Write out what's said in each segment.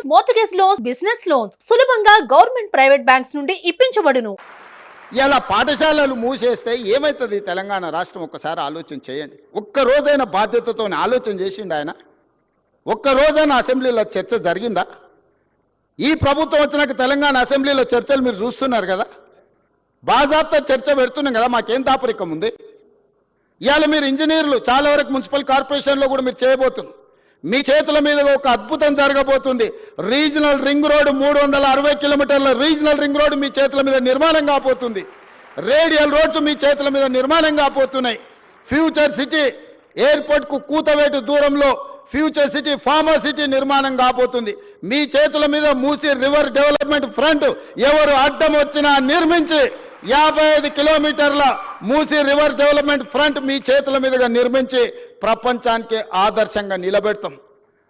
Loans mortgage loans business loans సులభంగా government private banks నుండి ఇప్పించబడును. ఇలా పాఠశాలలు మూసేస్తే ఏమవుతుంది తెలంగాణ రాష్ట్రం? ఒక్కసారి ఆలోచన చేయండి. ఒక్క రోజైన బాధ్యతతో ఆలోచన చేసిండు ఆయన? ఒక్కరోజైనా అసెంబ్లీలో చర్చ జరిగిందా? ఈ ప్రభుత్వం వచ్చినాక తెలంగాణ అసెంబ్లీలో చర్చలు మీరు చూస్తున్నారు కదా? బాజాబ్తా చర్చ పెడుతున్నాం కదా మాకేం దాపరికం ఉంది? ఇవాళ మీరు ఇంజనీర్లు చాలా వరకు మున్సిపల్ కార్పొరేషన్లో కూడా మీరు చేయబోతున్నారు. మీ చేతుల మీద ఒక అద్భుతం జరగబోతుంది. రీజనల్ రింగ్ రోడ్డు మూడు వందల అరవై కిలోమీటర్ల రీజనల్ రింగ్ రోడ్ మీ చేతుల మీద నిర్మాణం కాబోతుంది. రేడియల్ రోడ్స్ మీ చేతుల మీద నిర్మాణం కాబోతున్నాయి. ఫ్యూచర్ సిటీ ఎయిర్పోర్ట్కు కూతవేటు దూరంలో ఫ్యూచర్ సిటీ ఫార్మర్ సిటీ నిర్మాణం కాబోతుంది. మీ చేతుల మీద మూసి రివర్ డెవలప్మెంట్ ఫ్రంట్ ఎవరు అడ్డం వచ్చినా నిర్మించి యాభై ఐదు కిలోమీటర్ల మూసి రివర్ డెవలప్మెంట్ ఫ్రంట్ మీ చేతుల మీదుగా నిర్మించి ప్రపంచానికి ఆదర్శంగా నిలబెడతాం.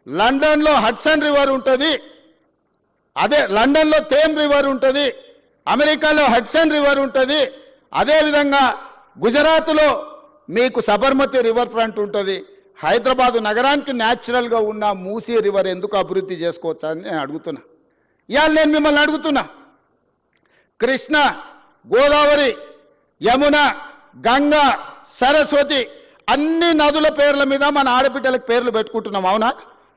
లండన్లో హడ్సన్ రివర్ ఉంటుంది. అదే లండన్లో థేమ్ రివర్ ఉంటుంది. అమెరికాలో హడ్సన్ రివర్ ఉంటుంది. అదేవిధంగా గుజరాత్లో మీకు సబర్మతి రివర్ ఫ్రంట్ ఉంటుంది. హైదరాబాదు నగరానికి న్యాచురల్గా ఉన్న మూసీ రివర్ ఎందుకు అభివృద్ధి చేసుకోవచ్చని అని నేను అడుగుతున్నా. ఇవాళ నేను మిమ్మల్ని అడుగుతున్నా. కృష్ణ గోదావరి యమున గంగ సరస్వతి అన్ని నదుల పేర్ల మీద మన ఆడబిడ్డలకు పేర్లు పెట్టుకుంటున్నాం అవునా?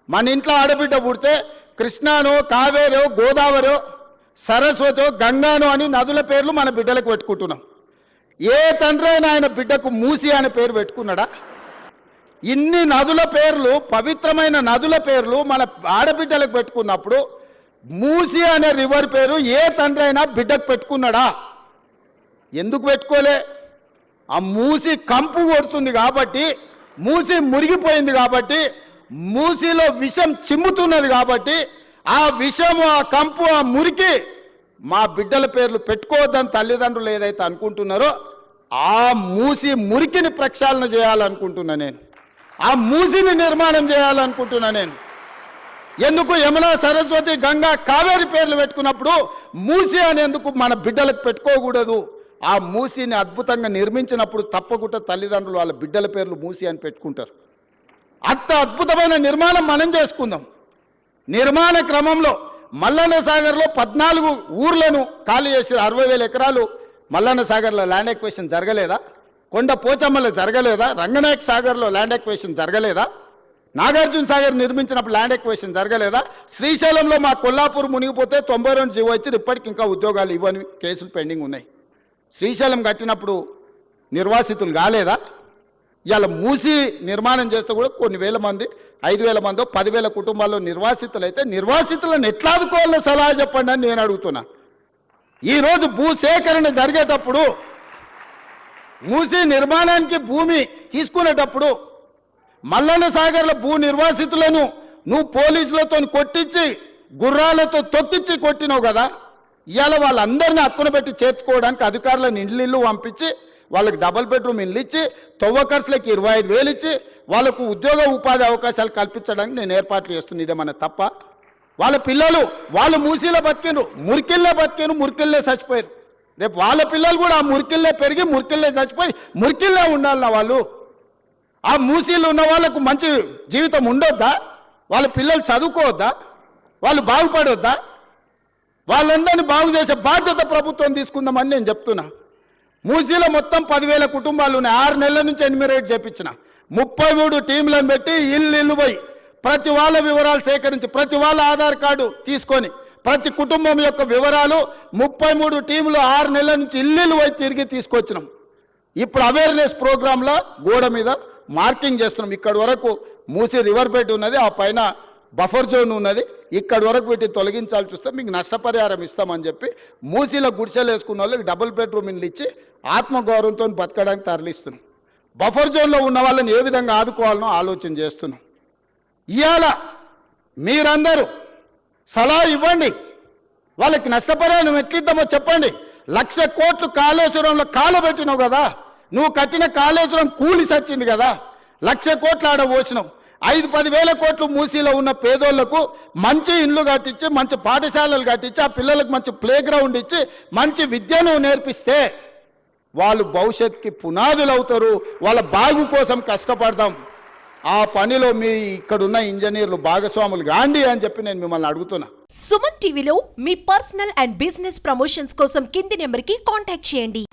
మన ఇంట్లో ఆడబిడ్డ పుడితే కృష్ణానో కావేరో గోదావరో సరస్వతో గంగానో అని నదుల పేర్లు మన బిడ్డలకు పెట్టుకుంటున్నాం. ఏ తండ్రి అయినా ఆయన బిడ్డకు మూసి అనే పేరు పెట్టుకున్నాడా? ఇన్ని నదుల పేర్లు పవిత్రమైన నదుల పేర్లు మన ఆడబిడ్డలకు పెట్టుకున్నప్పుడు మూసి అనే రివర్ పేరు ఏ తండ్రి అయినా బిడ్డకు పెట్టుకున్నాడా? ఎందుకు పెట్టుకోలే? ఆ మూసి కంపు కొడుతుంది కాబట్టి మూసి మురిగిపోయింది కాబట్టి మూసిలో విషం చిమ్ముతున్నది కాబట్టి ఆ విషము ఆ కంపు ఆ మురికి మా బిడ్డల పేర్లు పెట్టుకోవద్దని తల్లిదండ్రులు ఏదైతే అనుకుంటున్నారో ఆ మూసి మురికిని ప్రక్షాళన చేయాలనుకుంటున్నా నేను. ఆ మూసిని నిర్మాణం చేయాలనుకుంటున్నా నేను. ఎందుకు యమున సరస్వతి గంగా కావేరి పేర్లు పెట్టుకున్నప్పుడు మూసి అనేందుకు మన బిడ్డలకు పెట్టుకోకూడదు? ఆ మూసిని అద్భుతంగా నిర్మించినప్పుడు తప్పకుండా తల్లిదండ్రులు వాళ్ళ బిడ్డల పేర్లు మూసి అని పెట్టుకుంటారు. అంత అద్భుతమైన నిర్మాణం మనం చేసుకుందాం. నిర్మాణ క్రమంలో మల్లన్న సాగర్లో పద్నాలుగు ఊర్లను ఖాళీ చేసిన అరవై వేల ఎకరాలు మల్లన్న సాగర్లో ల్యాండ్ ఎక్వేషన్ జరగలేదా? కొండ పోచమ్మలో జరగలేదా? రంగనాయక్ సాగర్లో ల్యాండ్ ఎక్వేషన్ జరగలేదా? నాగార్జున సాగర్ నిర్మించినప్పుడు ల్యాండ్ ఎక్వేషన్ జరగలేదా? శ్రీశైలంలో మా కొల్లాపూర్ మునిగిపోతే తొంభై రెండు జీవో ఇచ్చి ఇప్పటికి ఇంకా ఉద్యోగాలు ఇవ్వని కేసులు పెండింగ్ ఉన్నాయి. శ్రీశైలం కట్టినప్పుడు నిర్వాసితులు కాలేదా? ఇలా మూసి నిర్మాణం చేస్తే కూడా కొన్ని వేల మంది ఐదు వేల మందో పదివేల కుటుంబాల్లో నిర్వాసితులు అయితే నిర్వాసితులను ఎట్లా ఆదుకోవాలో సలహా చెప్పండి అని నేను అడుగుతున్నా. ఈరోజు భూసేకరణ జరిగేటప్పుడు మూసి నిర్మాణానికి భూమి తీసుకునేటప్పుడు మల్లన్న సాగర్ల భూ నిర్వాసితులను నువ్వు పోలీసులతో కొట్టించి గుర్రాలతో తొక్కించి కొట్టినావు కదా? ఇవాళ వాళ్ళందరినీ హక్కున పెట్టి చేర్చుకోవడానికి అధికారులను ఇల్లు పంపించి వాళ్ళకి డబుల్ బెడ్రూమ్ ఇండ్లు ఇచ్చి తొవ్వకర్సులకి ఇరవై ఐదు వేలు ఇచ్చి వాళ్ళకు ఉద్యోగ ఉపాధి అవకాశాలు కల్పించడానికి నేను ఏర్పాట్లు చేస్తున్నా ఇదేమన్నా తప్ప. వాళ్ళ పిల్లలు వాళ్ళు మూసీలో బతికినరు మురికిల్లే బతికిండ్రు మురికిల్లే చచ్చిపోయారు రేపు వాళ్ళ పిల్లలు కూడా ఆ మురికిల్లే పెరిగి మురికిల్లే చచ్చిపోయి మురికిల్లే ఉండాలన్న వాళ్ళు. ఆ మూసీలు ఉన్న వాళ్ళకు మంచి జీవితం ఉండొద్దా? వాళ్ళ పిల్లలు చదువుకోవద్దా? వాళ్ళు బాగుపడొద్దా? వాళ్ళందరినీ బాగు చేసే బాధ్యత ప్రభుత్వం తీసుకుందామని నేను చెప్తున్నా. మూసీలో మొత్తం పదివేల కుటుంబాలు ఉన్నాయి. ఆరు నెలల నుంచి ఎన్యూమరేట్ చేపించిన. ముప్పై మూడు టీంలను పెట్టి ఇల్లు ఇల్లు పోయి ప్రతి వాళ్ళ వివరాలు సేకరించి ప్రతి వాళ్ళ ఆధార్ కార్డు తీసుకొని ప్రతి కుటుంబం యొక్క వివరాలు ముప్పై మూడు టీంలు ఆరు నెలల నుంచి ఇల్లు పోయి తిరిగి తీసుకొచ్చినాం. ఇప్పుడు అవేర్నెస్ ప్రోగ్రాంలో గోడ మీద మార్కింగ్ చేస్తున్నాం. ఇక్కడి వరకు మూసి రివర్ బెడ్ ఉన్నది ఆ పైన బఫర్ జోన్ ఉన్నది. ఇక్కడి వరకు వీటిని తొలగించాలి చూస్తే మీకు నష్టపరిహారం ఇస్తామని చెప్పి మూసీలో గుడిసెలు వేసుకున్న వాళ్ళకి డబుల్ బెడ్రూమ్ ఇల్లు ఇచ్చి ఆత్మగౌరవంతో బతకడానికి తరలిస్తున్నాం. బఫర్ జోన్లో ఉన్న వాళ్ళని ఏ విధంగా ఆదుకోవాలనో ఆలోచన చేస్తున్నాం. ఇవాళ మీరందరూ సలహా ఇవ్వండి. వాళ్ళకి నష్టపరిహారం ఎట్లిద్దామో చెప్పండి. లక్ష కోట్లు కాళేశ్వరంలో కాలబెట్టినావు కదా. నువ్వు కట్టిన కాళేశ్వరం కూలి సచ్చింది కదా. లక్ష కోట్లు ఆడ పోసినావు. ఐదు పది వేల కోట్లు మూసీలో ఉన్న పేదోళ్ళకు మంచి ఇండ్లు కట్టించి మంచి పాఠశాలలు కట్టించి ఆ పిల్లలకు మంచి ప్లే గ్రౌండ్ ఇచ్చి మంచి విద్యను నేర్పిస్తే వాళ్ళు భవిష్యత్తుకి పునాదులు అవుతారు వాళ్ళ బాగు కోసం కష్టపడదాం. ఆ పనిలో మీ ఇక్కడున్న ఇంజనీర్లు భాగస్వాములు గాండి అని చెప్పి నేను మిమ్మల్ని అడుగుతున్నా. సుమన్ టీవీలో మీ పర్సనల్ అండ్ బిజినెస్ ప్రమోషన్స్ కోసం కింది నెంబర్కి కాంటాక్ట్ చేయండి.